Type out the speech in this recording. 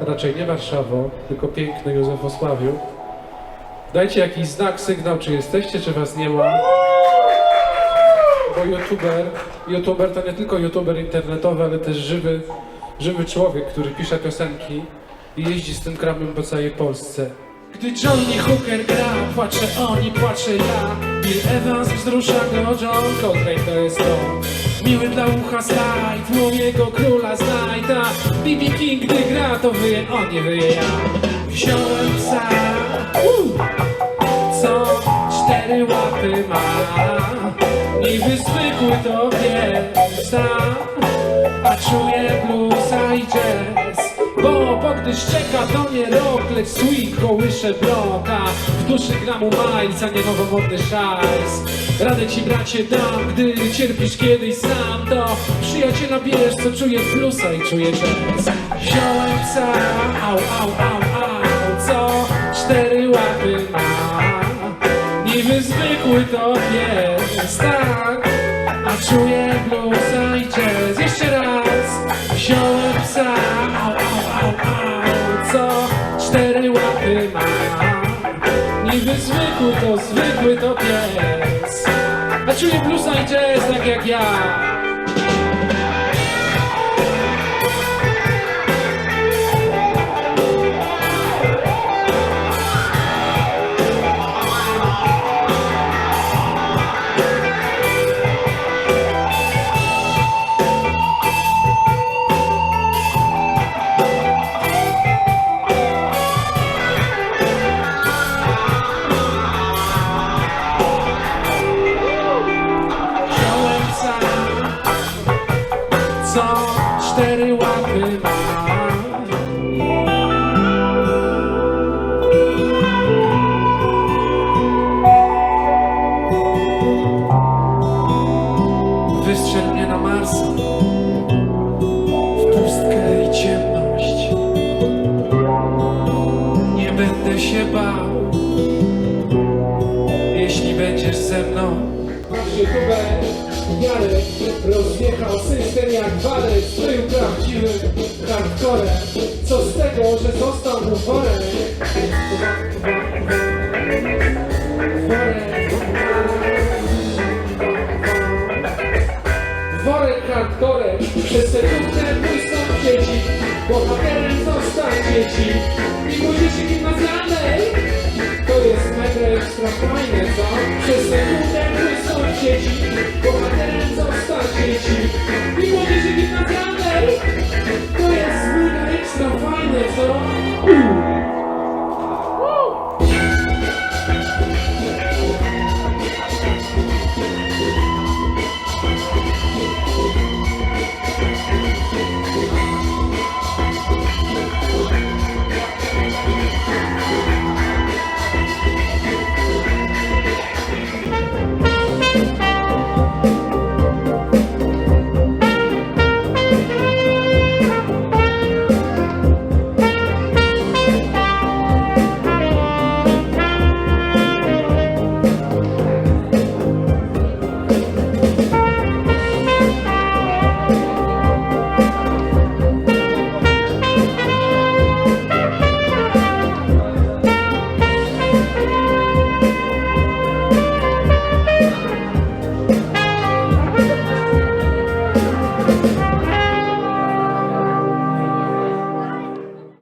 raczej nie Warszawą, tylko piękny Józefosławiu. Dajcie jakiś znak, sygnał, czy jesteście, czy was nie ma. Bo youtuber, youtuber to nie tylko youtuber internetowy, ale też żywy, żywy człowiek, który pisze piosenki i jeździ z tym kramem po całej Polsce. Gdy Johnny Hooker gra, płacze oni, płaczę ja Bill Evans wzrusza go, John Coltrane to jest to Miły dla ucha slajd, mojego króla znajda B.B. King gdy gra, to wyje on, nie wyje ja. Wziąłem psa, co cztery łapy ma? Niby zwykły to szczeka to nie rok, lecz sweet kołysze bloka. W duszy gra mu majca, nie nowomodny szajs. Radę ci bracie dam, gdy cierpisz kiedyś sam To przyjaciela bierz, co czuje bluesa i czuje jazz Wziąłem psa, au, au, au, au Co cztery łapy ma. Niby zwykły to pies, tak A czuję bluesa i jazz Jeszcze raz. Wziąłem psa, au, au, Niby zwykły to zwykły to pies. A czuję bluesa i jazz tak jak ja co mnie na Marsa, w pustkę i ciemność. Nie będę się bał, jeśli będziesz ze mną. Youtuber Jarek rozjechał system jak walec, był prawdziwym hardcorem. Co z tego, że został mu worek? Worek. Worek hardcorem, przez sekundę mój stąd dzieci, bohaterem zostań dzieci. I młodzieży gimnazjalnej, to jest mega ekstra 学习，我们可以。